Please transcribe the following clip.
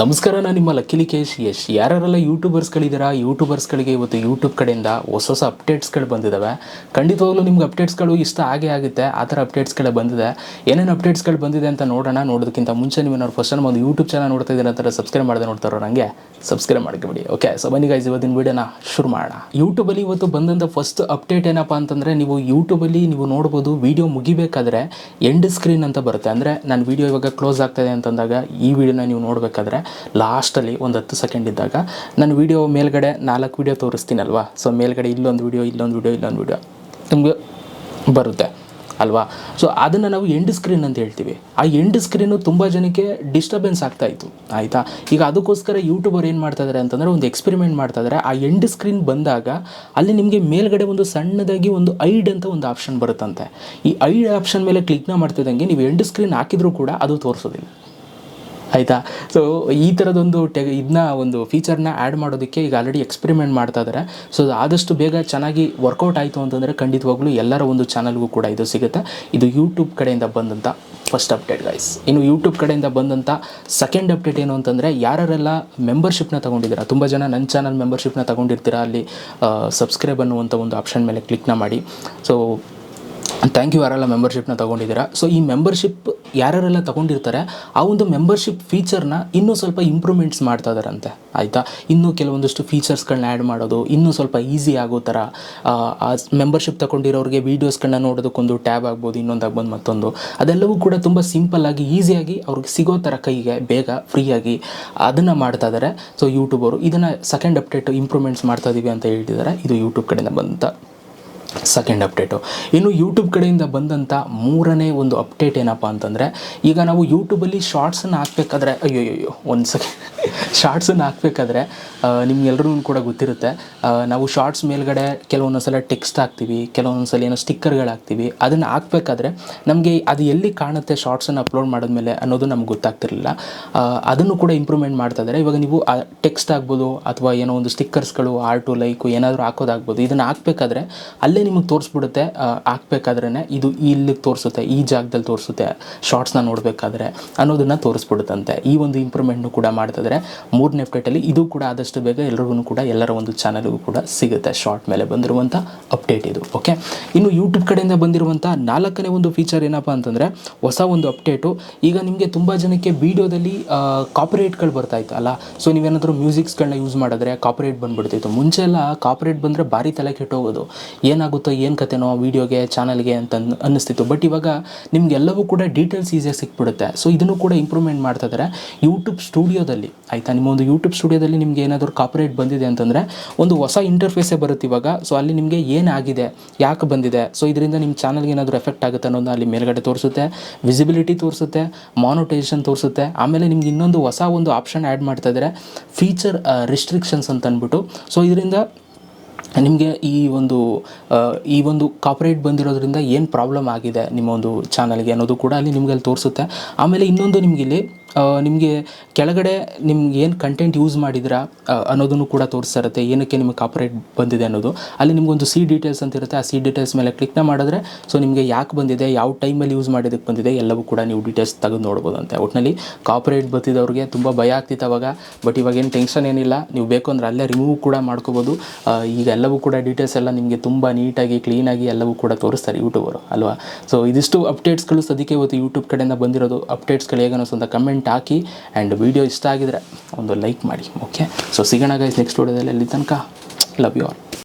ನಮಸ್ಕಾರ ನಾನು ನಿಮ್ಮ ಲಕ್ಕಿಲಿ ಕೇಶ್ ಯಶ್. ಯಾರ್ಯಾರೆಲ್ಲ ಯೂಟ್ಯೂಬರ್ಸ್ಗಳಿದ್ದೀರಾ ಯೂಟ್ಯೂಬರ್ಸ್ಗಳಿಗೆ ಇವತ್ತು ಯೂಟ್ಯೂಬ್ ಕಡೆಯಿಂದ ಹೊಸ ಹೊಸ ಅಪ್ಡೇಟ್ಸ್ಗಳು ಬಂದಿದ್ದಾವೆ ಖಂಡಿತವಾಗ್ಲೂ ನಿಮ್ಗೆ ಅಪ್ಡೇಟ್ಸ್ಗಳು ಇಷ್ಟ ಆಗೇ ಆಗುತ್ತೆ. ಆ ಥರ ಅಪ್ಡೇಟ್ಸ್ಗಳೇ ಬಂದಿದೆ. ಏನೇನು ಅಪ್ಡೇಟ್ಸ್ಗಳು ಬಂದಿದೆ ಅಂತ ನೋಡೋಣ. ನೋಡೋದಕ್ಕಿಂತ ಮುಂಚೆ ನೀವು ಏನಾದ್ರು ಫಸ್ಟ್ ಒಂದು ಯೂಟ್ಯೂಬ್ ಚಾನಲ್ ನೋಡ್ತಾ ಇದ್ದೀರಾ ಅಂತ ಸಬ್ಸ್ಕ್ರೈಬ್ ಮಾಡದೆ ನೋಡ್ತಾರೋ ನನಗೆ ಸಬ್ಸ್ಕ್ರೈಬ್ ಮಾಡ್ಕೊಬಿಡಿ. ಓಕೆ ಸೊ ಬನ್ನಿ ಗೈಸ್ ಇವತ್ತಿನ ವೀಡಿಯೋನ ಶುರು ಮಾಡೋಣ. ಯೂಟ್ಯೂಬಲ್ಲಿ ಇವತ್ತು ಬಂದಂಥ ಫಸ್ಟ್ ಅಪ್ಡೇಟ್ ಏನಪ್ಪ ಅಂತಂದರೆ, ನೀವು ಯೂಟ್ಯೂಬಲ್ಲಿ ನೀವು ನೋಡ್ಬೋದು ವೀಡಿಯೋ ಮುಗಿಬೇಕಾದ್ರೆ ಎಂಡ್ ಸ್ಕ್ರೀನ್ ಅಂತ ಬರುತ್ತೆ. ಅಂದರೆ, ನಾನು ವೀಡಿಯೋ ಇವಾಗ ಕ್ಲೋಸ್ ಆಗ್ತಾಯಿದೆ ಅಂತಂದಾಗ ಈ ವಿಡಿಯೋನ ನೀವು ನೋಡಬೇಕಾದ್ರೆ ಲಾಸ್ಟಲ್ಲಿ ಒಂದು ಹತ್ತು ಸೆಕೆಂಡ್ ಇದ್ದಾಗ ನಾನು ವೀಡಿಯೋ ಮೇಲ್ಗಡೆ ನಾಲ್ಕು ವಿಡಿಯೋ ತೋರಿಸ್ತೀನಲ್ವಾ? ಸೊ ಮೇಲ್ಗಡೆ ಇಲ್ಲೊಂದು ವಿಡಿಯೋ, ಇಲ್ಲೊಂದು ವೀಡಿಯೋ ಇಲ್ಲೊಂದು ವೀಡಿಯೋ. ನಿಮಗೆ ಬರುತ್ತೆ ಅಲ್ವಾ? ಸೊ ಅದನ್ನು ನಾವು ಎಂಡ್ ಸ್ಕ್ರೀನ್ ಅಂತ ಹೇಳ್ತೀವಿ. ಆ ಎಂಡ್ ಸ್ಕ್ರೀನು ತುಂಬ ಜನಕ್ಕೆ ಡಿಸ್ಟರ್ಬೆನ್ಸ್ ಆಗ್ತಾ ಇತ್ತು. ಆಯಿತಾ? ಈಗ ಅದಕ್ಕೋಸ್ಕರ ಯೂಟ್ಯೂಬರ್ ಏನು ಮಾಡ್ತಾ ಇದ್ದಾರೆ ಅಂತಂದರೆ ಒಂದು ಎಕ್ಸ್ಪೆರಿಮೆಂಟ್ ಮಾಡ್ತಾ ಇದ್ದಾರೆ ಆ ಎಂಡ್ ಸ್ಕ್ರೀನ್ ಬಂದಾಗ ಅಲ್ಲಿ ನಿಮಗೆ ಮೇಲ್ಗಡೆ ಒಂದು ಸಣ್ಣದಾಗಿ ಒಂದು ಐಡ್ ಅಂತ ಒಂದು ಆಪ್ಷನ್ ಬರುತ್ತಂತೆ. ಈ ಐಡ್ ಆಪ್ಷನ್ ಮೇಲೆ ಕ್ಲಿಕ್ನ ಮಾಡ್ತಿದ್ದಂಗೆ ನೀವು ಎಂಡ್ ಸ್ಕ್ರೀನ್ ಹಾಕಿದರೂ ಕೂಡ ಅದು ತೋರಿಸೋದಿಲ್ಲ. ಆಯಿತಾ? ಸೊ ಈ ಥರದೊಂದು ಟೆ ಇದನ್ನ ಒಂದು ಫೀಚರ್ನ ಆ್ಯಡ್ ಮಾಡೋದಕ್ಕೆ ಈಗ ಆಲ್ರೆಡಿ ಎಕ್ಸ್ಪೆರಿಮೆಂಟ್ ಮಾಡ್ತಾ ಇದ್ದಾರೆ ಸೊ ಆದಷ್ಟು ಬೇಗ ಚೆನ್ನಾಗಿ ವರ್ಕೌಟ್ ಆಯಿತು ಅಂತಂದರೆ ಖಂಡಿತವಾಗ್ಲೂ ಎಲ್ಲರ ಒಂದು ಚಾನಲ್ಗೂ ಕೂಡ ಇದು ಸಿಗುತ್ತೆ. ಇದು ಯೂಟ್ಯೂಬ್ ಕಡೆಯಿಂದ ಬಂದಂಥ ಫಸ್ಟ್ ಅಪ್ಡೇಟ್ ಗೈಸ್ ಇನ್ನು ಯೂಟ್ಯೂಬ್ ಕಡೆಯಿಂದ ಬಂದಂಥ ಸೆಕೆಂಡ್ ಅಪ್ಡೇಟ್ ಏನು ಅಂತಂದರೆ ಯಾರೆಲ್ಲ ಮೆಂಬರ್ಶಿಪ್ನ ತೊಗೊಂಡಿದ್ದೀರಾ, ತುಂಬ ಜನ ನನ್ನ ಚಾನಲ್ ಮೆಂಬರ್ಶಿಪ್ನ ತೊಗೊಂಡಿರ್ತೀರಾ ಅಲ್ಲಿ ಸಬ್ಸ್ಕ್ರೈಬ್ ಅನ್ನುವಂಥ ಒಂದು ಆಪ್ಷನ್ ಮೇಲೆ ಕ್ಲಿಕ್ನ ಮಾಡಿ. ಸೊ ಥ್ಯಾಂಕ್ ಯು ಯಾರೆಲ್ಲ ಮೆಂಬರ್ಶಿಪ್ನ ತೊಗೊಂಡಿದ್ದೀರಾ? ಸೊ ಈ ಮೆಂಬರ್ಶಿಪ್ ಯಾರ್ಯಾರೆಲ್ಲ ತೊಗೊಂಡಿರ್ತಾರೆ, ಆ ಒಂದು ಮೆಂಬರ್ಶಿಪ್ ಫೀಚರ್ನ ಇನ್ನೂ ಸ್ವಲ್ಪ ಇಂಪ್ರೂವ್ಮೆಂಟ್ಸ್ ಮಾಡ್ತಾ ಇದಾರಂತೆ. ಆಯಿತಾ? ಇನ್ನೂ ಕೆಲವೊಂದಷ್ಟು ಫೀಚರ್ಸ್ಗಳನ್ನ ಆ್ಯಡ್ ಮಾಡೋದು, ಇನ್ನೂ ಸ್ವಲ್ಪ ಈಸಿ ಆಗೋ ಥರ ಮೆಂಬರ್ಶಿಪ್ ತೊಗೊಂಡಿರೋರಿಗೆ ವೀಡಿಯೋಸ್ಗಳನ್ನ ನೋಡೋದಕ್ಕೊಂದು ಟ್ಯಾಬ್ ಆಗ್ಬೋದು, ಇನ್ನೊಂದು ಆಗ್ಬೋದು ಮತ್ತೊಂದು. ಅದೆಲ್ಲವೂ ಕೂಡ ತುಂಬ ಸಿಂಪಲ್ಲಾಗಿ ಈಸಿಯಾಗಿ ಅವ್ರಿಗೆ ಸಿಗೋ ಥರ ಕೈಗೆ ಬೇಗ ಫ್ರೀಯಾಗಿ ಅದನ್ನು ಮಾಡ್ತಾ ಇದ್ದಾರೆ ಸೊ ಯೂಟ್ಯೂಬರು ಇದನ್ನು ಸೆಕೆಂಡ್ ಅಪ್ಡೇಟ್ ಇಂಪ್ರೂವ್ಮೆಂಟ್ಸ್ ಮಾಡ್ತಾ ಇದ್ದೀವಿ ಅಂತ ಹೇಳ್ತಿದ್ದಾರೆ. ಇದು ಯೂಟ್ಯೂಬ್ ಕಡೆಯಿಂದ ಬಂದಂಥ ಸೆಕೆಂಡ್ ಅಪ್ಡೇಟು ಇನ್ನು ಯೂಟ್ಯೂಬ್ ಕಡೆಯಿಂದ ಬಂದಂಥ ಮೂರನೇ ಒಂದು ಅಪ್ಡೇಟ್ ಏನಪ್ಪ ಅಂತಂದರೆ, ಈಗ ನಾವು ಯೂಟ್ಯೂಬಲ್ಲಿ ಶಾರ್ಟ್ಸನ್ನು ಹಾಕ್ಬೇಕಾದ್ರೆ ಅಯ್ಯೋ ಅಯ್ಯೋ ಒಂದು ಸೆಕೆಂಡ್ ಶಾರ್ಟ್ಸನ್ನು ಹಾಕ್ಬೇಕಾದ್ರೆ ನಿಮ್ಗೆಲ್ರಿಗೂ ಕೂಡ ಗೊತ್ತಿರುತ್ತೆ. ನಾವು ಶಾರ್ಟ್ಸ್ ಮೇಲ್ಗಡೆ ಕೆಲವೊಂದು ಸಲ ಟೆಕ್ಸ್ಟ್ ಹಾಕ್ತೀವಿ ಕೆಲವೊಂದು ಸಲ ಏನೋ ಸ್ಟಿಕ್ಕರ್ಗಳು ಹಾಕ್ತೀವಿ. ಅದನ್ನು ಹಾಕ್ಬೇಕಾದ್ರೆ ನಮಗೆ ಅದು ಎಲ್ಲಿ ಕಾಣುತ್ತೆ ಶಾರ್ಟ್ಸನ್ನು ಅಪ್ಲೋಡ್ ಮಾಡಿದ್ಮೇಲೆ ಅನ್ನೋದು ನಮ್ಗೆ ಗೊತ್ತಾಗ್ತಿರಲಿಲ್ಲ. ಅದನ್ನು ಕೂಡ ಇಂಪ್ರೂವ್ಮೆಂಟ್ ಮಾಡ್ತಾ ಇದ್ದಾರೆ ಇವಾಗ ನೀವು ಟೆಕ್ಸ್ಟ್ ಆಗ್ಬೋದು, ಅಥವಾ ಏನೋ ಒಂದು ಸ್ಟಿಕ್ಕರ್ಸ್ಗಳು ಆರ್ಟು ಲೈಕು ಏನಾದರೂ ಹಾಕೋದಾಗ್ಬೋದು, ಇದನ್ನು ಹಾಕ್ಬೇಕಾದ್ರೆ ಅಲ್ಲೇ ನಿಮಗೆ ತೋರಿಸ್ಬಿಡುತ್ತೆ ಹಾಕ್ಬೇಕಾದ್ರೇ ಇದು ಇಲ್ಲಿ ತೋರಿಸುತ್ತೆ, ಈ ಜಾಗದಲ್ಲಿ ತೋರಿಸುತ್ತೆ ಶಾರ್ಟ್ಸ್ನ ನೋಡಬೇಕಾದ್ರೆ ಅನ್ನೋದನ್ನು ತೋರಿಸ್ಬಿಡುತ್ತಂತೆ. ಈ ಒಂದು ಇಂಪ್ರೂವ್ಮೆಂಟ್ನು ಕೂಡ ಮಾಡ್ತಿದ್ರೆ ಮೂರನೇ ಅಪ್ಡೇಟಲ್ಲಿ ಇದು ಕೂಡ ಆದಷ್ಟು ಬೇಗ ಎಲ್ಲರಿಗೂ ಕೂಡ ಎಲ್ಲರ ಒಂದು ಚಾನಲ್ಗೂ ಕೂಡ ಸಿಗುತ್ತೆ ಶಾರ್ಟ್ ಮೇಲೆ ಬಂದಿರುವಂಥ ಅಪ್ಡೇಟ್ ಇದು ಓಕೆ ಇನ್ನು ಯೂಟ್ಯೂಬ್ ಕಡೆಯಿಂದ ಬಂದಿರುವಂಥ ನಾಲ್ಕನೇ ಒಂದು ಫೀಚರ್ ಏನಪ್ಪ ಅಂತಂದರೆ ಹೊಸ ಒಂದು ಅಪ್ಡೇಟು ಈಗ ನಿಮಗೆ ತುಂಬ ಜನಕ್ಕೆ ವೀಡಿಯೋದಲ್ಲಿ ಕಾಪರೇಟ್ಗಳು ಬರ್ತಾ ಇತ್ತು ಅಲ್ಲ? ಸೊ ನೀವೇನಾದರೂ ಮ್ಯೂಸಿಕ್ಸ್ಗಳನ್ನ ಯೂಸ್ ಮಾಡಿದ್ರೆ ಕಾಪರೇಟ್ ಬಂದ್ಬಿಡ್ತಿತ್ತು. ಮುಂಚೆ ಎಲ್ಲ ಕಾಪರೇಟ್ ಬಂದರೆ ಭಾರಿ ತಲೆ ಕೆಟ್ಟೋಗೋದು ಏನಾಗುತ್ತೋ ಏನು ಕತೆನೋ ವೀಡಿಯೋಗೆ, ಚಾನಲ್ಗೆ ಅಂತ ಅನ್- ಅನ್ನಿಸ್ತಿತ್ತು. ಬಟ್ ಇವಾಗ ನಿಮಗೆಲ್ಲವೂ ಕೂಡ ಡೀಟೇಲ್ಸ್ ಈಸಿಯಾಗಿ ಸಿಕ್ಬಿಡುತ್ತೆ. ಸೊ ಇದನ್ನು ಕೂಡ ಇಂಪ್ರೂವ್ಮೆಂಟ್ ಮಾಡ್ತಾ ಇದ್ದಾರೆ ಯೂಟ್ಯೂಬ್ ಸ್ಟುಡಿಯೋದಲ್ಲಿ ಆಯಿತಾ? ನಿಮ್ಮ ಒಂದು ಯೂಟ್ಯೂಬ್ ಸ್ಟುಡಿಯೋದಲ್ಲಿ ನಿಮಗೆ ಏನಾದರೂ ಕಾಪರೇಟ್ ಬಂದಿದೆ ಅಂತಂದರೆ ಒಂದು ಹೊಸ ಇಂಟರ್ಫೇಸೇ ಬರುತ್ತೆ ಇವಾಗ. ಸೊ ಅಲ್ಲಿ ನಿಮಗೆ ಏನಾಗಿದೆ ಯಾಕೆ ಬಂದಿದೆ? ಸೊ ಇದರಿಂದ ನಿಮ್ಮ ಚಾನಲ್ಗೆ ಏನಾದರೂ ಎಫೆಕ್ಟ್ ಆಗುತ್ತೆ ಅನ್ನೋದನ್ನ ಅಲ್ಲಿ ಮೇಲ್ಗಡೆ ತೋರಿಸುತ್ತೆ. ವಿಸಿಬಿಲಿಟಿ ತೋರಿಸುತ್ತೆ ಮಾನೋಟೈಸೇಷನ್ ತೋರಿಸುತ್ತೆ. ಆಮೇಲೆ ನಿಮ್ಗೆ ಇನ್ನೊಂದು ಹೊಸ ಒಂದು ಆಪ್ಷನ್ ಆ್ಯಡ್ ಮಾಡ್ತಾ ಇದ್ದಾರೆ ಫೀಚರ್ ರಿಸ್ಟ್ರಿಕ್ಷನ್ಸ್ ಅಂತ ಅಂದ್ಬಿಟ್ಟು ಸೊ ಇದರಿಂದ ನಿಮಗೆ ಈ ಒಂದು ಈ ಒಂದು ಕಾಪ್ರೇಟ್ ಬಂದಿರೋದ್ರಿಂದ ಏನು ಪ್ರಾಬ್ಲಮ್ ಆಗಿದೆ ನಿಮ್ಮ ಒಂದು ಚಾನಲ್ಗೆ ಅನ್ನೋದು ಕೂಡ ಅಲ್ಲಿ ನಿಮಗೆ ಅಲ್ಲಿ ತೋರಿಸುತ್ತೆ. ಆಮೇಲೆ ಇನ್ನೊಂದು ನಿಮಗಿಲ್ಲಿ ನಿಮಗೆ ಕೆಳಗಡೆ ನಿಮ್ಗೆ ಏನು ಕಂಟೆಂಟ್ ಯೂಸ್ ಮಾಡಿದ್ರಾ ಅನ್ನೋದನ್ನು ಕೂಡ ತೋರಿಸ್ತಾ ಇರುತ್ತೆ ಏನಕ್ಕೆ ನಿಮಗೆ ಕಾಪರೇಟ್ ಬಂದಿದೆ ಅನ್ನೋದು. ಅಲ್ಲಿ ನಿಮಗೊಂದು ಸಿ ಡೀಟೇಲ್ಸ್ ಅಂತ ಇರುತ್ತೆ, ಆ ಸಿ ಡೀಟೇಲ್ಸ್ ಮೇಲೆ ಕ್ಲಿಕ್ನ ಮಾಡಿದ್ರೆ ಸೊ ನಿಮಗೆ ಯಾಕೆ ಬಂದಿದೆ, ಯಾವ ಟೈಮಲ್ಲಿ ಯೂಸ್ ಮಾಡಿದ್ದಕ್ಕೆ ಬಂದಿದೆ, ಎಲ್ಲವೂ ಕೂಡ ನೀವು ಡೀಟೇಲ್ಸ್ ತೆಗೆದು ನೋಡ್ಬೋದಂತೆ. ಒಟ್ಟಿನಲ್ಲಿ ಕಾಪರೇಟ್ ಬತ್ತಿದವ್ರಿಗೆ ತುಂಬ ಭಯ ಆಗ್ತಿತ್ತು ಅವಾಗ ಬಟ್ ಇವಾಗ ಏನು ಟೆನ್ಷನ್ ಏನಿಲ್ಲ, ನೀವು ಬೇಕು ಅಂದರೆ ಅಲ್ಲೇ ರಿಮೂವ್ ಕೂಡ ಮಾಡ್ಕೋಬೋದು. ಈಗ ಎಲ್ಲವೂ ಕೂಡ ಡೀಟೇಲ್ಸ್ ಎಲ್ಲ ನಿಮಗೆ ತುಂಬ ನೀಟಾಗಿ ಕ್ಲೀನಾಗಿ ಎಲ್ಲವೂ ಕೂಡ ತೋರಿಸ್ತಾರೆ ಯೂಟ್ಯೂಬರು ಅಲ್ವಾ? ಸೊ ಇದಿಷ್ಟು ಅಪ್ಡೇಟ್ಸ್ಗಳು ಸದ್ಯಕ್ಕೆ ಇವತ್ತು ಯೂಟ್ಯೂಬ್ ಕಡೆಯಿಂದ ಬಂದಿರೋದು. ಅಪ್ಡೇಟ್ಸ್ಗಳು ಹೇಗೆ ಸ್ವಂತ ಅಂತ ಕಮೆಂಟ್ ಹಾಕಿ ಆ್ಯಂಡ್ ವಿಡಿಯೋ ಇಷ್ಟ ಆಗಿದ್ರೆ ಒಂದು ಲೈಕ್ ಮಾಡಿ ಓಕೆ ಸೊ ಸಿಗೋಣ ಗೈಸ್ ನೆಕ್ಸ್ಟ್ ವಿಡಿಯೋದಲ್ಲಿ ಅಲ್ಲಿ ತನಕ ಲವ್ ಯು ಆಲ್